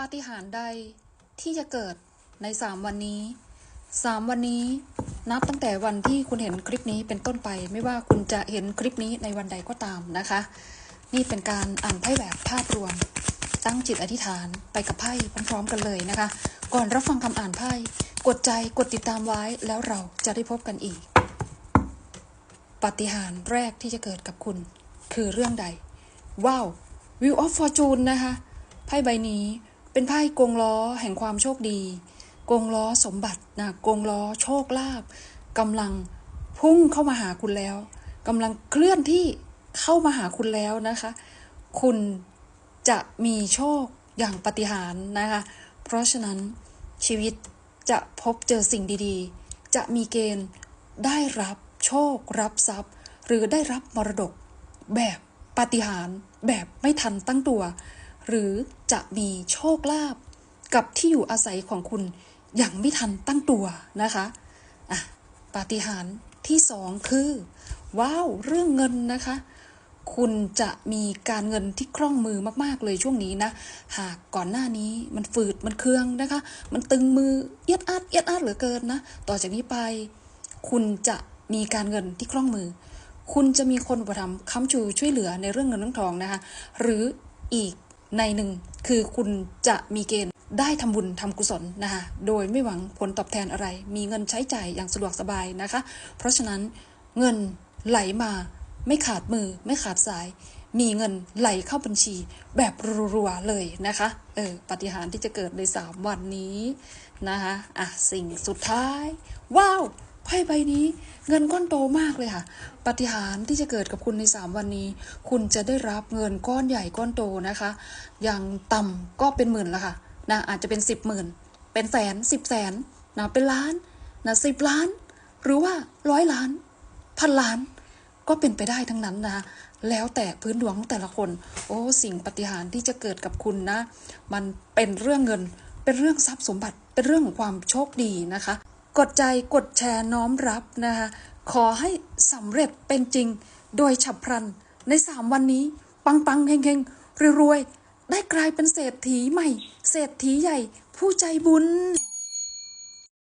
ปาฏิหาริย์ใดที่จะเกิดในสามวันนี้สามวันนี้นับตั้งแต่วันที่คุณเห็นคลิปนี้เป็นต้นไป ไม่ว่าคุณจะเห็นคลิปนี้ในวันใดก็ตามนะคะ นี่เป็นการอ่านไพ่แบบภาพรวม ตั้งจิตอธิษฐานไปกับไพ่พร้อมๆกันเลยนะคะ ก่อนรับฟังคำอ่านไพ่กดใจกดติดตามไว้แล้วเราจะได้พบกันอีกปาฏิหาริย์แรกที่จะเกิดกับคุณ คือเรื่องใด ว้าว Wheel of Fortune นะคะไพ่ใบนี้ เป็นไพ่กงล้อแห่งความโชคดี กงล้อสมบัตินะกงล้อโชคลาภกำลังพุ่งเข้ามาหาคุณแล้วกำลังเคลื่อนที่เข้ามาหาคุณแล้วนะคะ คุณจะมีโชคอย่างปาฏิหารินะคะ เพราะฉะนั้นชีวิตจะพบเจอสิ่งดีๆ จะมีเกณฑ์ได้รับโชครับทรัพย์ หรือได้รับมรดกแบบปาฏิหาร์แบบไม่ทันตั้งตัว หรือจะมีโชคลาภกับที่อยู่อาศัยของคุณอย่างไม่ทันตั้งตัวนะคะอะปาฏิหาริย์ที่สองคือว้าวเรื่องเงินนะคะ คุณจะมีการเงินที่คล่องมือมากๆเลยช่วงนี้นะ หากก่อนหน้านี้มันฝืดมันเคืองนะคะ มันตึงมือเอียดอาดเอียดอาดเหลือเกินนะ ต่อจากนี้ไป คุณจะมีการเงินที่คล่องมือ คุณจะมีคนอุปถัมภ์ค้ำชูช่วยเหลือในเรื่องเงินเรื่องทองนะคะ หรืออีก ในหนึ่งคือคุณจะมีเกณฑ์ได้ทำบุญทำกุศลนะคะโดยไม่หวังผลตอบแทนอะไร มีเงินใช้จ่ายอย่างสะดวกสบายนะคะ เพราะฉะนั้นเงินไหลมาไม่ขาดมือไม่ขาดสาย มีเงินไหลเข้าบัญชีแบบรัวๆเลยนะคะเออปาฏิหารย์ที่จะเกิดในสามวันนี้นะคะอะสิ่งสุดท้าย ว้าวไพ่ใบนี้ เงินก้อนโตมากเลยค่ะ ปฏิหารที่จะเกิดกับคุณใน 3 วันนี้ คุณจะได้รับเงินก้อนใหญ่ก้อนโตนะคะ อย่างต่ำก็เป็นหมื่นละค่ะนะอาจจะเป็น 10หมื่นเป็นแสนสิบแสนนะเป็นล้านนะสิบล้าน หรือว่าร้อยล้านพันล้านก็เป็นไปได้ทั้งนั้นนะแล้วแต่พื้นดวงของแต่ละคน โอ้สิ่งปฏิหารที่จะเกิดกับคุณนะ มันเป็นเรื่องเงินเป็นเรื่องทรัพย์สมบัติเป็นเรื่องของความโชคดีนะคะ กดใจกดแชร์น้อมรับนะคะขอให้สำเร็จเป็นจริงโดยฉับพลัน ในสามวันนี้ ปังปังๆเฮงเฮงๆรวยๆได้กลายเป็นเศรษฐีใหม่ เศรษฐีใหญ่ ผู้ใจบุญ